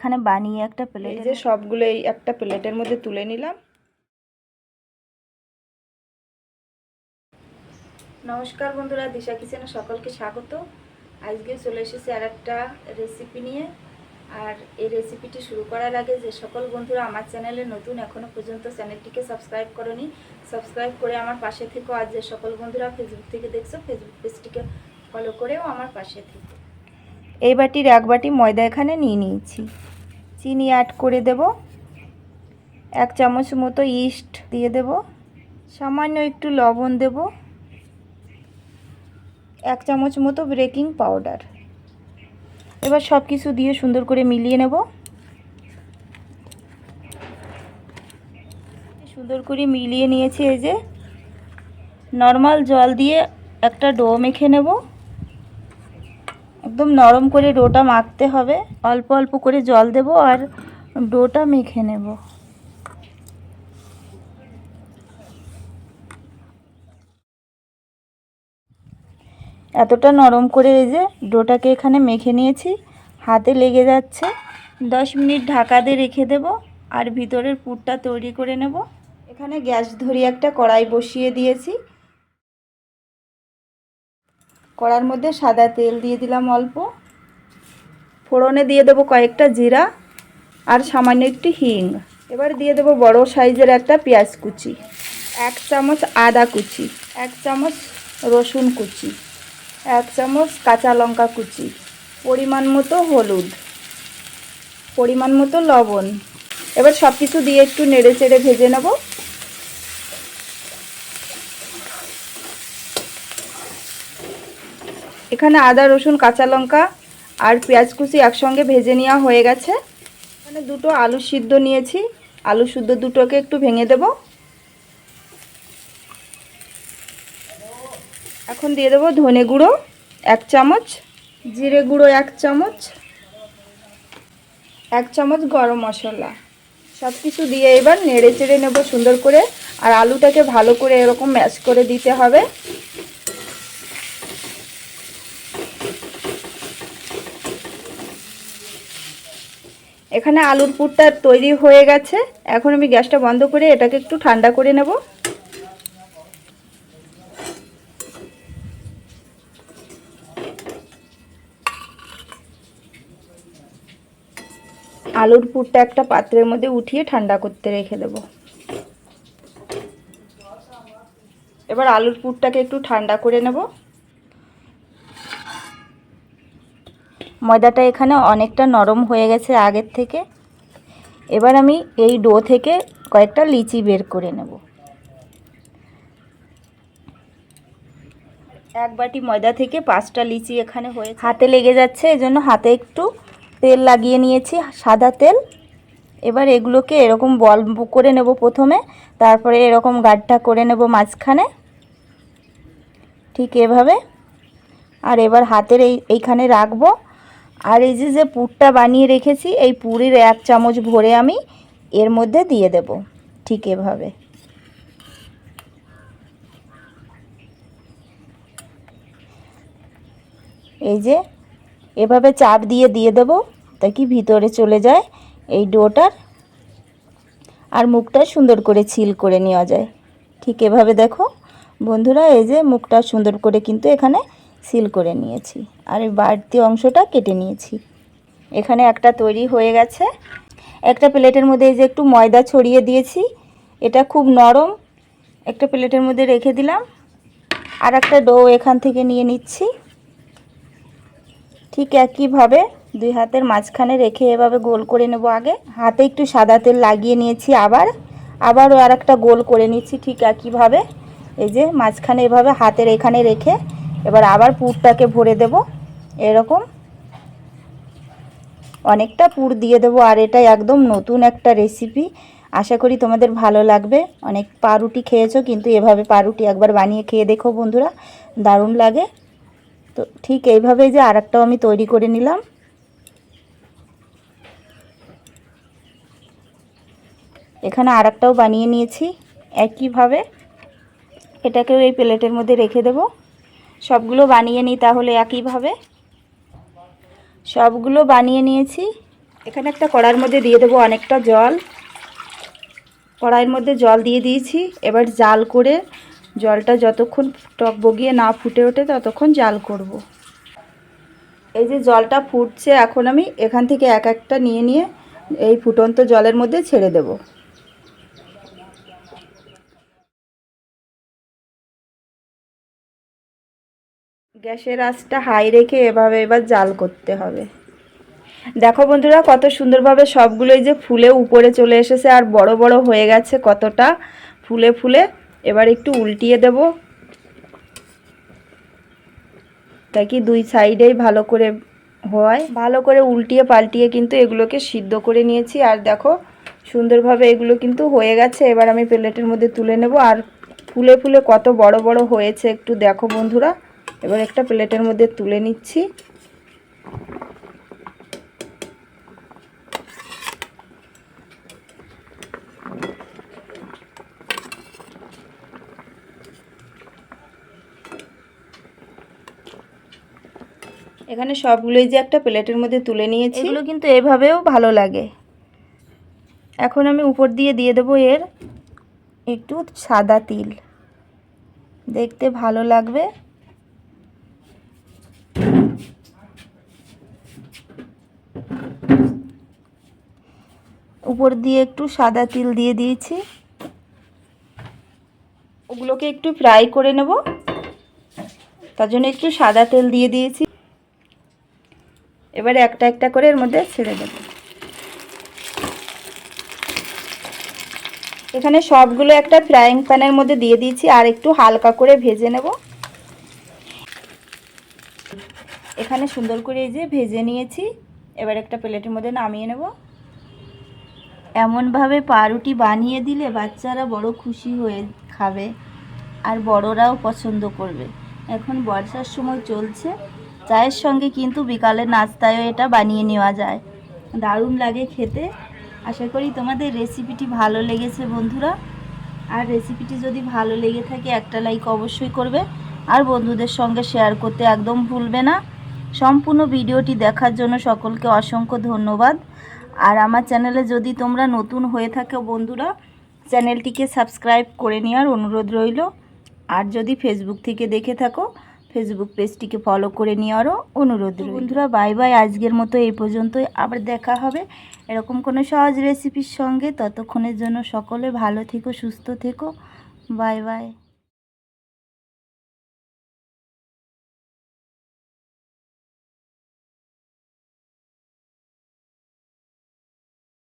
এখানে বানিয়ে একটা প্লেট এই যে সবগুলো এই একটা প্লেটের মধ্যে তুলে নিলাম। নমস্কার বন্ধুরা দিশা কিচেনে সকলকে স্বাগত। আজকে চলে এসেছি আর একটা রেসিপি নিয়ে। আর এই রেসিপিটি শুরু করার আগে যে সকল বন্ধুরা আমার চ্যানেলে নতুন এখনও পর্যন্ত চ্যানেলটিকে সাবস্ক্রাইব করনি সাবস্ক্রাইব করে আমার পাশে থেকো। আর যে সকল বন্ধুরা ফেসবুক থেকে দেখছ ফেসবুক পেজটিকে ফলো করেও আমার পাশে থেকো। এই বাটির এক বাটি ময়দা এখানে নিয়ে নিয়েছি। চিনি অ্যাড করে দেব। এক চামচ মতো ইস্ট দিয়ে দেব। সামান্য একটু লবণ দেব। এক চামচ মতো বেকিং পাউডার এবার সব কিছু দিয়ে সুন্দর করে মিলিয়ে নেব। সুন্দর করে মিলিয়ে নিয়েছি এই যে। নর্মাল জল দিয়ে একটা ডো মেখে নেব। একদম নরম করে ডোটা মাখতে হবে। অল্প অল্প করে জল দেব আর ডোটা মেখে নেব। এতটা নরম করে এই যে ডোটাকে এখানে মেখে নিয়েছি। হাতে লেগে যাচ্ছে। দশ মিনিট ঢাকা দিয়ে রেখে দেব আর ভিতরের পুরটা তৈরি করে নেব। এখানে গ্যাস ধরিয়ে একটা কড়াই বসিয়ে দিয়েছি। কড়ার মধ্যে সাদা তেল দিয়ে দিলাম অল্প। ফোড়নে দিয়ে দেবো কয়েকটা জিরা আর সামান্য একটু হিং। এবার দিয়ে দেবো বড় সাইজের একটা পেঁয়াজ কুচি, এক চামচ আদা কুচি, এক চামচ রসুন কুচি, এক চামচ কাঁচা লঙ্কা কুচি, পরিমাণ মতো হলুদ, পরিমাণ মতো লবণ। এবার সব কিছু দিয়ে একটু নেড়ে চেড়ে ভেজে নেব। এখানে আদা, রসুন, কাঁচা লঙ্কা আর পেঁয়াজ কুচি একসঙ্গে ভেজে নেওয়া হয়ে গেছে। এখানে দুটো আলু সিদ্ধ নিয়েছি। আলু সিদ্ধ দুটোকে একটু ভেঙে দেব। এখন দিয়ে দেবো ধনে গুঁড়ো, এক চামচ, জিরে গুঁড়ো, এক চামচ এক চামচ গরম মশলা। সব কিছু দিয়ে এবার নেড়ে চেড়ে নেব সুন্দর করে। আর আলুটাকে ভালো করে এরকম ম্যাশ করে দিতে হবে। এখানে আলুর পুরটা তৈরি হয়ে গেছে। এখন আমি গ্যাসটা বন্ধ করে এটাকে একটু ঠান্ডা করে নেব। আলুর পুরটা একটা পাত্রের মধ্যে উঠিয়ে ঠান্ডা করতে রেখে দেব। এবার আলুর পুরটাকে একটু ঠান্ডা করে নেব। ময়দাটা এখানে অনেকটা নরম হয়ে গেছে আগের থেকে। এবার আমি এই ডো থেকে কয়েকটা লিচি বের করে নেব। এক বাটি ময়দা থেকে পাঁচটা লিচি এখানে হয়ে হাতে লেগে যাচ্ছে, এজন্য হাতে একটু তেল লাগিয়ে নিয়েছি, সাদা তেল। এবার এগুলোকে এরকম বল করে নেব প্রথমে, তারপরে এরকম গাঢ়টা করে নেব মাঝখানে। ঠিক এভাবে। আর এবার হাতের এই, এইখানে রাখব। আর এই যে যে পুরটা বানিয়ে রেখেছি, এই পুরের এক চামচ ভরে আমি এর মধ্যে দিয়ে দেব, ঠিক এভাবে। এই যে, এভাবে চাপ দিয়ে দিয়ে দেব তা কি ভিতরে চলে যায় এই ডোটার, আর মুখটা সুন্দর করে ছিল করে নেওয়া যায়। ঠিক এভাবে দেখো, বন্ধুরা, এই যে মুখটা সুন্দর করে কিন্তু এখানে সিল করে নিয়েছি। আর এই বাড়তি অংশটা কেটে নিয়েছি। এখানে একটা তৈরি হয়ে গেছে। একটা প্লেটের মধ্যে এই যে একটু ময়দা ছড়িয়ে দিয়েছি। এটা খুব নরম। একটা প্লেটের মধ্যে রেখে দিলাম। আর একটা ডো এখান থেকে নিয়ে নিচ্ছি। ঠিক একইভাবে দুই হাতের মাঝখানে রেখে এভাবে গোল করে নেব আগে। হাতে একটু সাদা তেল লাগিয়ে নিয়েছি আবার। আবারও আর একটা গোল করে নিচ্ছি ঠিক একইভাবে। এই যে মাঝখানে এভাবে হাতের এখানে রেখে এবার আবার পুরটাকে ভরে দেব। এরকম অনেকটা পুর দিয়ে দেবো, আর এটা একদম নতুন একটা রেসিপি আশা করি তোমাদের ভালো লাগবে। অনেক পাউরুটি খেয়েছো, কিন্তু এভাবে পাউরুটি একবার বানিয়ে খেয়ে দেখো বন্ধুরা, দারুণ লাগে। তো ঠিক এইভাবে যে আরেকটাও আমি তৈরি করে নিলাম। এখানে আরেকটাও বানিয়ে নিয়েছি। একইভাবে এটাকেও এই প্লেটের মধ্যে রেখে দেব। সবগুলো বানিয়ে নিই তাহলে একইভাবে। সবগুলো বানিয়ে নিয়েছি। এখানে একটা কড়ার মধ্যে দিয়ে দেবো অনেকটা জল। কড়াইয়ের মধ্যে জল দিয়ে দিয়েছি। এবার জাল করে জলটা যতক্ষণ টক বগিয়ে না ফুটে ওঠে ততক্ষণ জাল করব। এই যে জলটা ফুটছে, এখন আমি এখান থেকে এক একটা নিয়ে নিয়ে এই ফুটন্ত জলের মধ্যে ছেড়ে দেব। গ্যাসের আঁচটা হাই রেখে এভাবে এবার জাল করতে হবে। দেখো বন্ধুরা, কত সুন্দরভাবে সবগুলোই যে ফুলে উপরে চলে এসেছে আর বড় বড় হয়ে গেছে কতটা। ফুলে ফুলে এবার একটু উল্টিয়ে দেব। তাই কি দুই সাইডেই ভালো করে হয়? ভালো করে উল্টিয়ে পাল্টিয়ে কিন্তু এগুলোকে সিদ্ধ করে নিয়েছি। আর দেখো সুন্দরভাবে এগুলো কিন্তু হয়ে গেছে। এবার আমি প্লেটের মধ্যে তুলে নেব। আর ফুলে ফুলে কত বড় বড় হয়েছে একটু দেখো বন্ধুরা। এবার একটা প্লেটের মধ্যে তুলে নিচ্ছি। এখানে সবগুলোই যে একটা প্লেটের মধ্যে তুলে নিয়েছি। এগুলো কিন্তু এভাবেও ভালো লাগে। এখন আমি উপর দিয়ে দিয়ে দেবো এর একটু সাদা তিল। দেখতে ভালো লাগবে। উপর দিয়ে একটু সাদা তিল দিয়ে দিয়েছি। ওগুলোকে একটু ফ্রাই করে নেব। তার জন্য একটু সাদা তেল দিয়ে দিয়েছি। এবারে একটা একটা করে এর মধ্যে ছেড়ে দেব। এখানে সবগুলো একটা ফ্রাইং প্যানের মধ্যে দিয়ে দিয়েছি আর একটু হালকা করে ভেজে নেব। এখানে সুন্দর করে এই যে ভেজে নিয়েছি। এবার একটা প্লেটের মধ্যে নামিয়ে নেব। এমনভাবে পাউরুটি বানিয়ে দিলে বাচ্চারা বড় খুশি হয়ে খাবে আর বড়রাও পছন্দ করবে। এখন বর্ষার সময় চলছে, চায়ের সঙ্গে কিন্তু বিকালে নাস্তায়ও এটা বানিয়ে নেওয়া যায়। দারুণ লাগে খেতে। আশা করি তোমাদের রেসিপিটি ভালো লেগেছে বন্ধুরা। আর রেসিপিটি যদি ভালো লেগে থাকে একটা লাইক অবশ্যই করবে। আর বন্ধুদের সঙ্গে শেয়ার করতে একদম ভুলবে না। সম্পূর্ণ ভিডিওটি দেখার জন্য সকলকে অসংখ্য ধন্যবাদ। আর আমার চ্যানেলে যদি তোমরা নতুন হয়ে থাকো বন্ধুরা, চ্যানেলটিকে সাবস্ক্রাইব করে নেওয়ার অনুরোধ রইল। আর যদি ফেসবুক থেকে দেখে থাকো ফেসবুক পেজটিকে ফলো করে নেওয়ারও অনুরোধ রইল। বন্ধুরা বাই বাই আজকের মতো এই পর্যন্তই। আবার দেখা হবে এরকম কোনো সহজ রেসিপির সঙ্গে। ততক্ষণের জন্য সকলে ভালো থেকো, সুস্থ থেকো। Bye bye